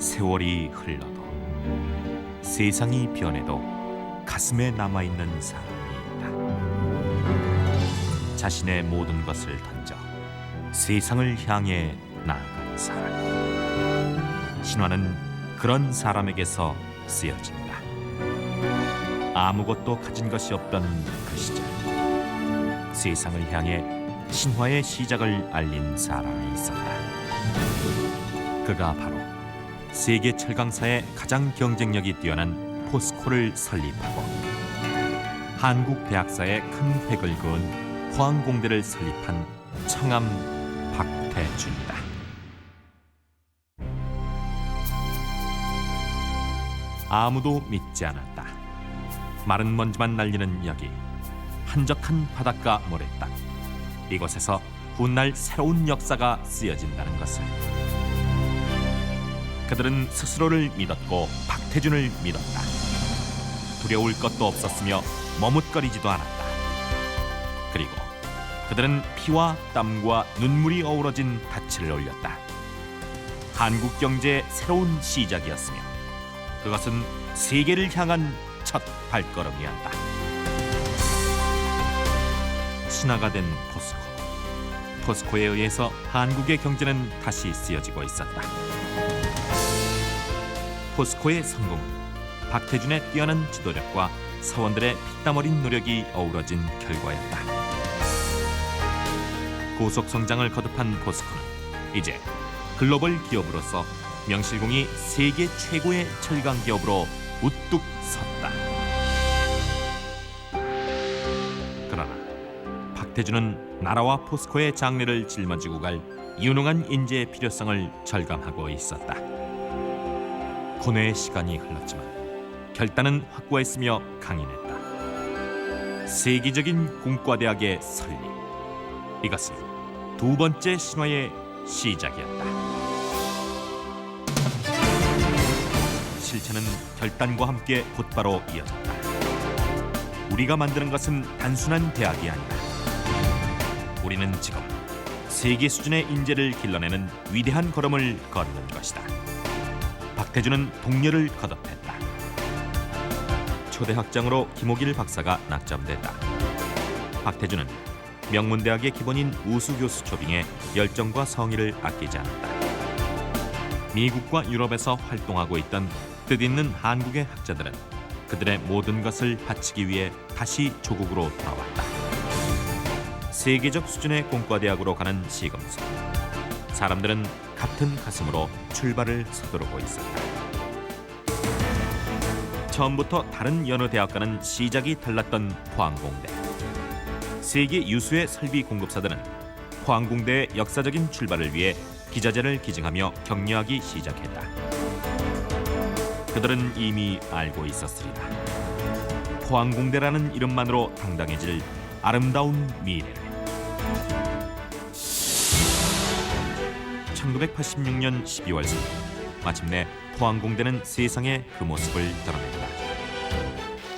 세월이 흘러도 세상이 변해도 가슴에 남아있는 사람이 있다. 자신의 모든 것을 던져 세상을 향해 나아가는 사람. 신화는 그런 사람에게서 쓰여진다. 아무것도 가진 것이 없던 그 시절 세상을 향해 신화의 시작을 알린 사람이 있었다. 그가 바로 세계 철강사의 가장 경쟁력이 뛰어난 포스코를 설립하고 한국 대학사의 큰 획을 그은 포항공대를 설립한 청암 박태준이다. 아무도 믿지 않았다. 마른 먼지만 날리는 여기 한적한 바닷가 모래땅 이곳에서 훗날 새로운 역사가 쓰여진다는 것을 그들은 스스로를 믿었고 박태준을 믿었다. 두려울 것도 없었으며 머뭇거리지도 않았다. 그리고 그들은 피와 땀과 눈물이 어우러진 닻을 올렸다. 한국 경제의 새로운 시작이었으며 그것은 세계를 향한 첫 발걸음이었다. 신화가 된 포스코. 포스코에 의해서 한국의 경제는 다시 쓰여지고 있었다. 포스코의 성공은 박태준의 뛰어난 지도력과 사원들의 피땀 어린 노력이 어우러진 결과였다. 고속 성장을 거듭한 포스코는 이제 글로벌 기업으로서 명실공히 세계 최고의 철강 기업으로 우뚝 섰다. 그러나 박태준은 나라와 포스코의 장래를 짊어지고 갈 유능한 인재의 필요성을 절감하고 있었다. 고뇌의 시간이 흘렀지만 결단은 확고했으며 강인했다. 세계적인 공과대학의 설립. 이것은 두 번째 신화의 시작이었다. 실체는 결단과 함께 곧바로 이어졌다. 우리가 만드는 것은 단순한 대학이 아니다. 우리는 지금 세계 수준의 인재를 길러내는 위대한 걸음을 걷는 것이다. 박태준은 동료를 거듭했다. 초대학장으로 김호길 박사가 낙점됐다. 박태준은 명문대학의 기본인 우수교수 초빙에 열정과 성의를 아끼지 않았다. 미국과 유럽에서 활동하고 있던 뜻있는 한국의 학자들은 그들의 모든 것을 바치기 위해 다시 조국으로 돌아왔다. 세계적 수준의 공과대학으로 가는 시금수. 사람들은 같은 가슴으로 출발을 서두르고 있었다. 처음부터 다른 여느 대학과는 시작이 달랐던 포항공대. 세계 유수의 설비 공급사들은 포항공대의 역사적인 출발을 위해 기자재를 기증하며 격려하기 시작했다. 그들은 이미 알고 있었으리라. 포항공대라는 이름만으로 당당해질 아름다운 미래를. 1986년 12월 3일 마침내 포항공대는 세상에 그 모습을 드러냈다.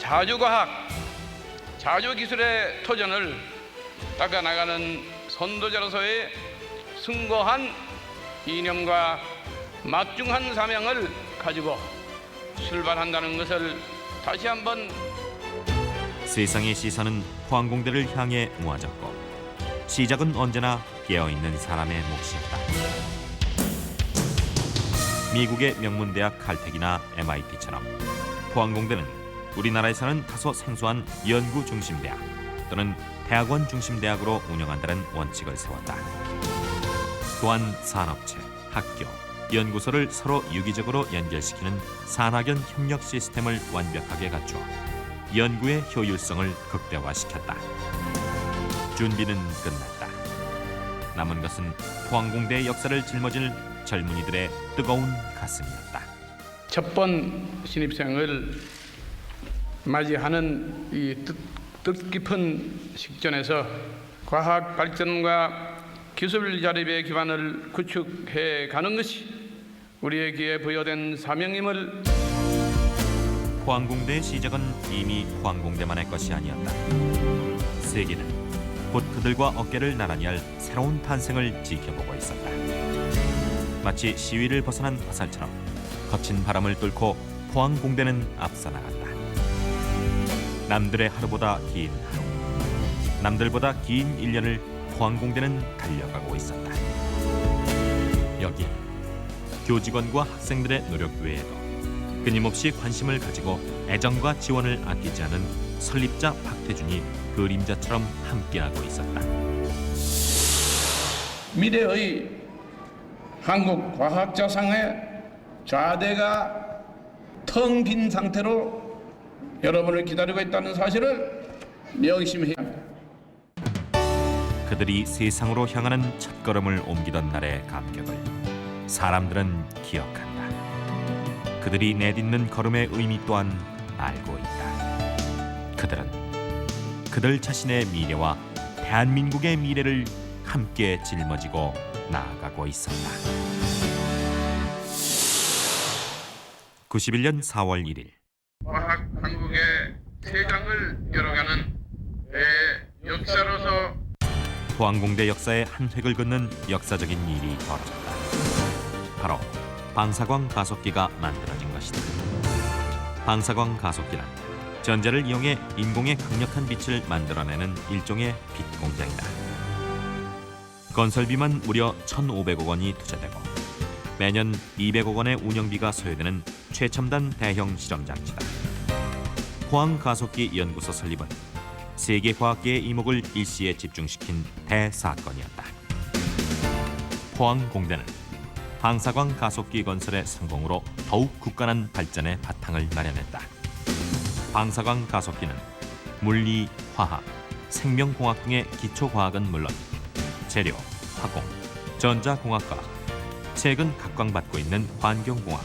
자주과학, 자주기술의 터전을 닦아나가는 선도자로서의 승고한 이념과 막중한 사명을 가지고 출발한다는 것을 다시 한번 세상의 시선은 포항공대를 향해 모아졌고 시작은 언제나 깨어있는 사람의 몫이었다. 미국의 명문대학 칼텍이나 MIT처럼 포항공대는 우리나라에 서는 다소 생소한 연구 중심 대학 또는 대학원 중심 대학으로 운영한다는 원칙을 세웠다. 또한 산업체, 학교, 연구소를 서로 유기적으로 연결시키는 산학연 협력 시스템을 완벽하게 갖추어 연구의 효율성을 극대화시켰다. 준비는 끝났다. 남은 것은 포항공대의 역사를 짊어질 젊은이들의 뜨거운 가슴이었다. 첫 번 신입생을 맞이하는 이 뜻, 뜻깊은 식전에서 과학 발전과 기술 자립의 기반을 구축해 가는 것이 우리에게 부여된 사명임을 포항공대의 시작은 이미 포항공대만의 것이 아니었다. 세계는 곧 그들과 어깨를 나란히 할 새로운 탄생을 지켜보고 있었다. 마치 시위를 벗어난 화살처럼 거친 바람을 뚫고 포항 공대는 앞서 나간다. 남들의 하루보다 긴 하루, 남들보다 긴 일년을 포항 공대는 달려가고 있었다. 여기 교직원과 학생들의 노력 외에도 끊임없이 관심을 가지고 애정과 지원을 아끼지 않은 설립자 박태준이 그림자처럼 함께하고 있었다. 미래의 한국 과학자상의 좌대가 텅 빈 상태로 여러분을 기다리고 있다는 사실을 명심해야 합니다. 그들이 세상으로 향하는 첫걸음을 옮기던 날의 감격을 사람들은 기억한다. 그들이 내딛는 걸음의 의미 또한 알고 있다. 그들은 그들 자신의 미래와 대한민국의 미래를 함께 짊어지고 나아가고 있었다. 91년 4월 1일 과학 한국의 세 장을 열어가는 대역사로서 포항공대 역사의 한 획을 긋는 역사적인 일이 벌어졌다. 바로 방사광 가속기가 만들어진 것이다. 방사광 가속기는 전자를 이용해 인공의 강력한 빛을 만들어내는 일종의 빛 공장이다. 건설비만 무려 1,500억 원이 투자되고 매년 200억 원의 운영비가 소요되는 최첨단 대형 실험 장치다. 포항 가속기 연구소 설립은 세계 과학계의 이목을 일시에 집중시킨 대사건이었다. 포항 공대는 방사광 가속기 건설의 성공으로 더욱 굳건한 발전의 바탕을 마련했다. 방사광 가속기는 물리, 화학, 생명공학 등의 기초 과학은 물론 재료, 화공, 전자공학과, 최근 각광받고 있는 환경공학,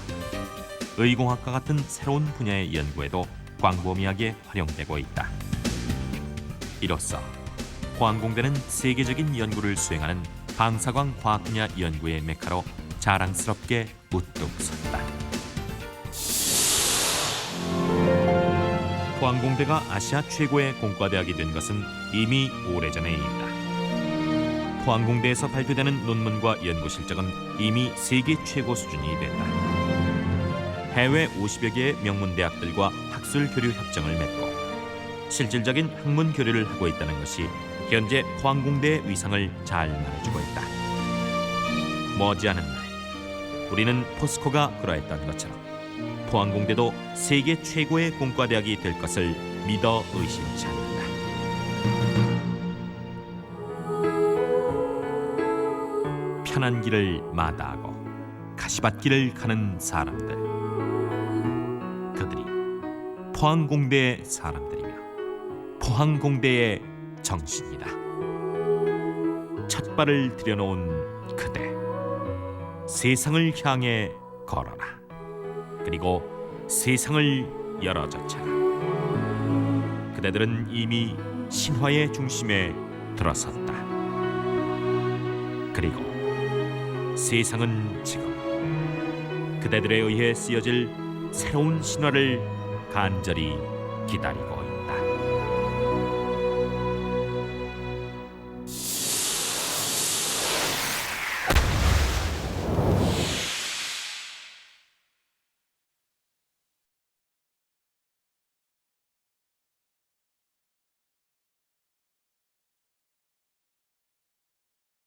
의공학과 같은 새로운 분야의 연구에도 광범위하게 활용되고 있다. 이로써 포항공대는 세계적인 연구를 수행하는 방사광 과학 분야 연구의 메카로 자랑스럽게 우뚝 섰다. 포항공대가 아시아 최고의 공과대학이 된 것은 이미 오래전의 일이다. 포항공대에서 발표되는 논문과 연구 실적은 이미 세계 최고 수준이 됐다. 해외 50여 개의 명문 대학들과 학술 교류 협정을 맺고 실질적인 학문 교류를 하고 있다는 것이 현재 포항공대의 위상을 잘 말해주고 있다. 머지않은 날, 우리는 포스코가 그러했던 것처럼 포항공대도 세계 최고의 공과대학이 될 것을 믿어 의심치 않는다. 편한 길을 마다하고 가시밭길을 가는 사람들. 그들이 포항공대의 사람들이며 포항공대의 정신이다. 첫 발을 들여놓은 그대 세상을 향해 걸어라. 그리고 세상을 열어젖혀라. 그대들은 이미 신화의 중심에 들어섰다. 세상은 지금 그대들에 의해 쓰여질 새로운 신화를 간절히 기다리고